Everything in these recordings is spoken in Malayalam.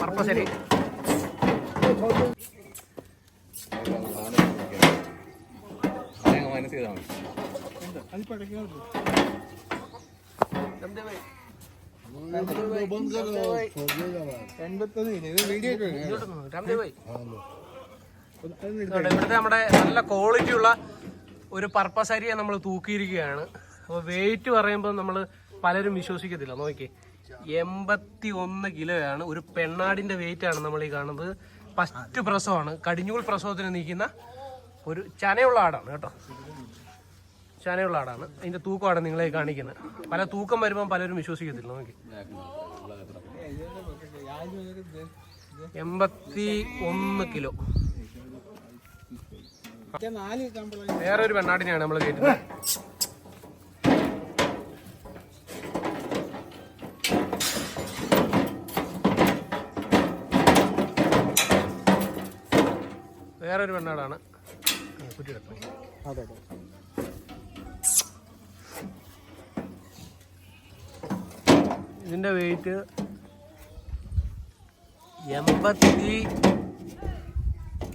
പർപ്പസരി ഇവിടുത്തെ നമ്മുടെ നല്ല ക്വാളിറ്റി ഉള്ള ഒരു പർപ്പസ് അരിയെ നമ്മൾ തൂക്കിയിരിക്കുകയാണ്. അപ്പോൾ വെയിറ്റ് പറയുമ്പോൾ നമ്മൾ പലരും വിശ്വസിക്കത്തില്ല. നോക്കി എൺപത്തി ഒന്ന് കിലോയാണ്. ഒരു പെണ്ണാടിന്റെ വെയിറ്റ് ആണ് നമ്മൾ ഈ കാണുന്നത്. ഫസ്റ്റ് പ്രസവമാണ്. കടിഞ്ഞൂൽ പ്രസവത്തിന് നിൽക്കുന്ന ഒരു ചനയുള്ള ആടാണ് കേട്ടോ. ചനയുള്ള ആടാണ്. അതിന്റെ തൂക്കമാണ് നിങ്ങളെ കാണിക്കുന്നത്. പല തൂക്കം വരുമ്പോൾ പലരും വിശ്വസിക്കത്തില്ല. നോക്കി. എൺപത്തി ഒന്ന് കിലോ വേറൊരു പെണ്ണാടിനെയാണ് നമ്മൾ കയറ്റുന്നത് വേറൊരു പെണ്ണാടാണ്. കുറ്റിയെടുക്കുന്നത് ഇതിന്റെ വെയിറ്റ് എൺപത്തി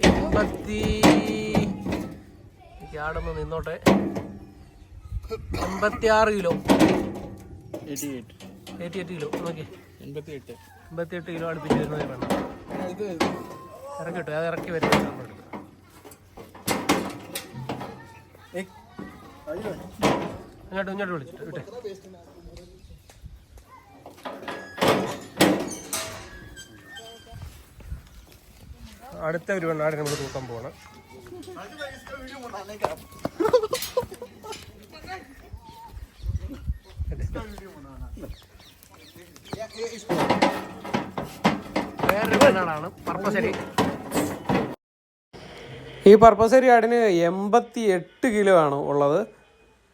എൺപത്തി എനിക്ക് ആടൊന്ന് നിന്നോട്ടെ. എൺപത്തി ആറ് കിലോ. Eighty eight kilo. നോക്കി. എൺപത്തി എട്ട് എൺപത്തി എട്ട് കിലോ അടുപ്പിച്ച് വരുന്നത് വേണം ഇറക്കി കിട്ടും അത് ഇറക്കി വരുന്നത് നമ്മൾ എടുക്കാം. അങ്ങോട്ട് ഇങ്ങോട്ട് വിളിച്ചിട്ട് വിട്ടെ. അടുത്ത ഒരു പെണ്ണാടിനെ നമ്മൾ തൂക്കാൻ പർപ്പസരി. ഈ പർപ്പസരി ആടിന് എൺപത്തി എട്ട് കിലോ ആണ് ഉള്ളത്.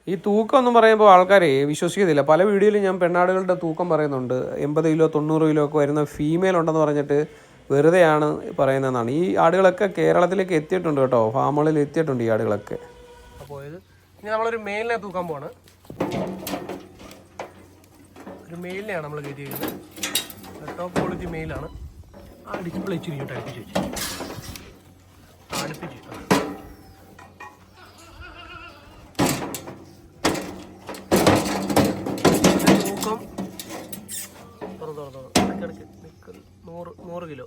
ഈ തൂക്കം എന്ന് പറയുമ്പോൾ ആൾക്കാരെ വിശ്വസിക്കത്തില്ല. പല വീഡിയോയിലും ഞാൻ പെണ്ണാടുകളുടെ തൂക്കം പറയുന്നുണ്ട്. എൺപത് കിലോ തൊണ്ണൂറ് കിലോ ഒക്കെ വരുന്ന ഫീമെയിൽ ഉണ്ടെന്ന് പറഞ്ഞിട്ട് വെറുതെയാണ് പറയുന്നതെന്നാണ്. ഈ ആടുകളൊക്കെ കേരളത്തിലേക്ക് എത്തിയിട്ടുണ്ട് കേട്ടോ. ഫാമുകളിൽ എത്തിയിട്ടുണ്ട് ഈ ആടുകളൊക്കെ. അപ്പോൾ ഇനി നമ്മളൊരു മെയിലിനെ തൂക്കാൻ പോവാണ്. ഒരു മെയിലിനെയാണ് നമ്മൾ കയറ്റിയിരിക്കുന്നത് ടോപ്പ് ക്വാളിറ്റി മെയിലാണ് ആ ഡിസ്പ്ലേ ഇച്ചിരി അടുപ്പിച്ച് വെച്ചു. അടുപ്പിച്ച് ആ. ഇതിന്റെ തൂക്കം തുറന്ന് തുറന്ന് തുറന്ന് ഇടയ്ക്കിടയ്ക്ക് നിൽക്ക് നൂറ് നൂറ് കിലോ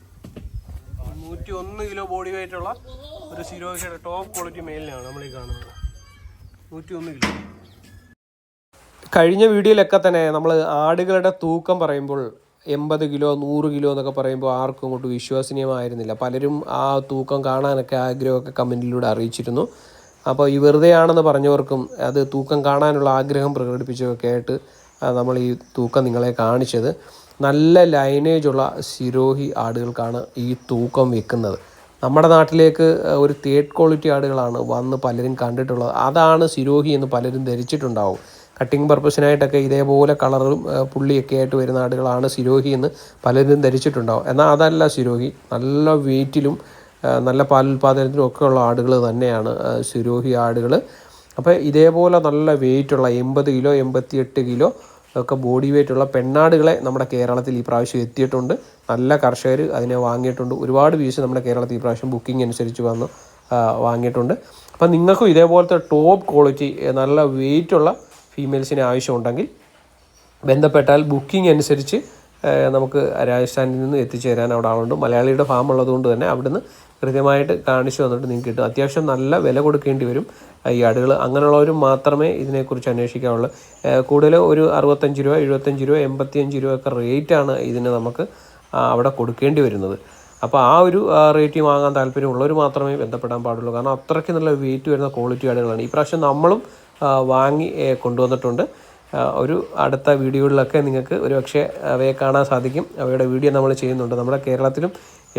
നൂറ്റി ഒന്ന് കിലോ ബോഡി വെയിറ്റ് ഉള്ള ഒരു സിരോഷയുടെ ടോപ്പ് ക്വാളിറ്റി മെയിലിനാണ് നമ്മൾ ഈ കാണുന്നത്. നൂറ്റി ഒന്ന് കിലോ. കഴിഞ്ഞ വീഡിയോയിലൊക്കെ തന്നെ നമ്മൾ ആടുകളുടെ തൂക്കം പറയുമ്പോൾ എൺപത് കിലോ നൂറ് കിലോ എന്നൊക്കെ പറയുമ്പോൾ ആർക്കും അങ്ങോട്ട് വിശ്വസനീയമായിരുന്നില്ല. പലരും ആ തൂക്കം കാണാനൊക്കെ ആഗ്രഹമൊക്കെ കമന്റിലൂടെ അറിയിച്ചിരുന്നു. അപ്പോൾ ഈ വെറുതെയാണെന്ന് പറഞ്ഞവർക്കും അത് തൂക്കം കാണാനുള്ള ആഗ്രഹം പ്രകടിപ്പിച്ചതൊക്കെ ആയിട്ട് നമ്മൾ ഈ തൂക്കം നിങ്ങളെ കാണിച്ചത്. നല്ല ലൈനേജുള്ള സിരോഹി ആടുകൾക്കാണ് ഈ തൂക്കം വെക്കുന്നത്. നമ്മുടെ നാട്ടിലേക്ക് ഒരു തേർഡ് ക്വാളിറ്റി ആടുകളാണ് വന്ന് പലരും കണ്ടിട്ടുള്ളത്. അതാണ് സിരോഹി എന്ന് പലരും ധരിച്ചിട്ടുണ്ടാവും. കട്ടിങ് പർപ്പസിനായിട്ടൊക്കെ ഇതേപോലെ കളറും പുള്ളിയൊക്കെ ആയിട്ട് വരുന്ന ആടുകളാണ് സിരോഹി എന്ന് പലരും ധരിച്ചിട്ടുണ്ടാവും. എന്നാൽ അതല്ല സിരോഹി നല്ല വെയിറ്റിലും നല്ല പാലുൽപാദനത്തിലും ഒക്കെ ഉള്ള ആടുകൾ തന്നെയാണ് സിരോഹി ആടുകൾ അപ്പോൾ ഇതേപോലെ നല്ല വെയിറ്റുള്ള എൺപത് കിലോ എൺപത്തിയെട്ട് കിലോ ഒക്കെ ബോഡി വെയിറ്റ് ഉള്ള പെണ്ണാടുകളെ നമ്മുടെ കേരളത്തിൽ ഈ പ്രാവശ്യം എത്തിയിട്ടുണ്ട്. നല്ല കർഷകർ അതിനെ വാങ്ങിയിട്ടുണ്ട്. ഒരുപാട് പീസ് നമ്മുടെ കേരളത്തിൽ ഈ പ്രാവശ്യം ബുക്കിംഗ് അനുസരിച്ച് വന്ന് വാങ്ങിയിട്ടുണ്ട്. അപ്പം നിങ്ങൾക്കും ഇതേപോലത്തെ ടോപ്പ് ക്വാളിറ്റി നല്ല വെയ്റ്റുള്ള ഫീമെയിൽസിന് ആവശ്യമുണ്ടെങ്കിൽ ബന്ധപ്പെട്ടാൽ ബുക്കിംഗ് അനുസരിച്ച് നമുക്ക് രാജസ്ഥാനിൽ നിന്ന് എത്തിച്ചേരാൻ അവിടെ ആളുണ്ട്. മലയാളിയുടെ ഫാം ഉള്ളതുകൊണ്ട് തന്നെ അവിടുന്ന് കൃത്യമായിട്ട് കാണിച്ചു തന്നിട്ട് നിങ്ങൾക്ക് കിട്ടും. അത്യാവശ്യം നല്ല വില കൊടുക്കേണ്ടി വരും. ഈ ആടുകൾ അങ്ങനെയുള്ളവരും മാത്രമേ ഇതിനെക്കുറിച്ച് അന്വേഷിക്കാവുള്ളൂ. കൂടുതൽ ഒരു അറുപത്തഞ്ച് രൂപ എഴുപത്തഞ്ച് രൂപ എൺപത്തിയഞ്ച് രൂപ ഒക്കെ റേറ്റാണ് ഇതിന് നമുക്ക് അവിടെ കൊടുക്കേണ്ടി വരുന്നത്. അപ്പോൾ ആ ഒരു റേറ്റ് വാങ്ങാൻ താല്പര്യമുള്ളവർ മാത്രമേ ബന്ധപ്പെടാൻ പാടുള്ളൂ. കാരണം അത്രയ്ക്ക് നല്ല വെയിറ്റ് വരുന്ന ക്വാളിറ്റി ആടുകളാണ്. ഈ പ്രാവശ്യം നമ്മളും വാങ്ങി കൊണ്ടുവന്നിട്ടുണ്ട്. ഒരു അടുത്ത വീഡിയോകളിലൊക്കെ നിങ്ങൾക്ക് ഒരുപക്ഷെ അവയെ കാണാൻ സാധിക്കും. അവയുടെ വീഡിയോ നമ്മൾ ചെയ്യുന്നുണ്ട്. നമ്മുടെ കേരളത്തിലും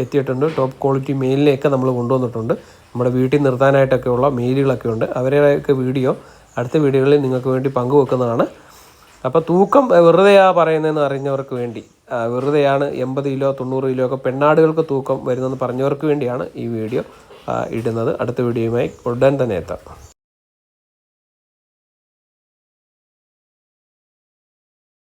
എത്തിയിട്ടുണ്ട്. ടോപ്പ് ക്വാളിറ്റി മെയിലിനെയൊക്കെ നമ്മൾ കൊണ്ടുവന്നിട്ടുണ്ട്. നമ്മുടെ വീട്ടിൽ നിർത്താനായിട്ടൊക്കെയുള്ള മെയിലുകളൊക്കെ ഉണ്ട്. അവരുടെയൊക്കെ വീഡിയോ അടുത്ത വീഡിയോകളിൽ നിങ്ങൾക്ക് വേണ്ടി പങ്കുവെക്കുന്നതാണ്. അപ്പോൾ തൂക്കം വെറുതെയാണ് വെറുതെയാ പറയുന്നതെന്ന് അറിഞ്ഞവർക്ക് വേണ്ടി വെറുതെയാണ് എൺപത് കിലോ തൊണ്ണൂറ് കിലോ ഒക്കെ പെണ്ണാടുകൾക്ക് തൂക്കം വരുന്നതെന്ന് പറഞ്ഞവർക്ക് വേണ്ടിയാണ് ഈ വീഡിയോ ഇടുന്നത്. അടുത്ത വീഡിയോയുമായി ഉടൻ തന്നെ എത്താം.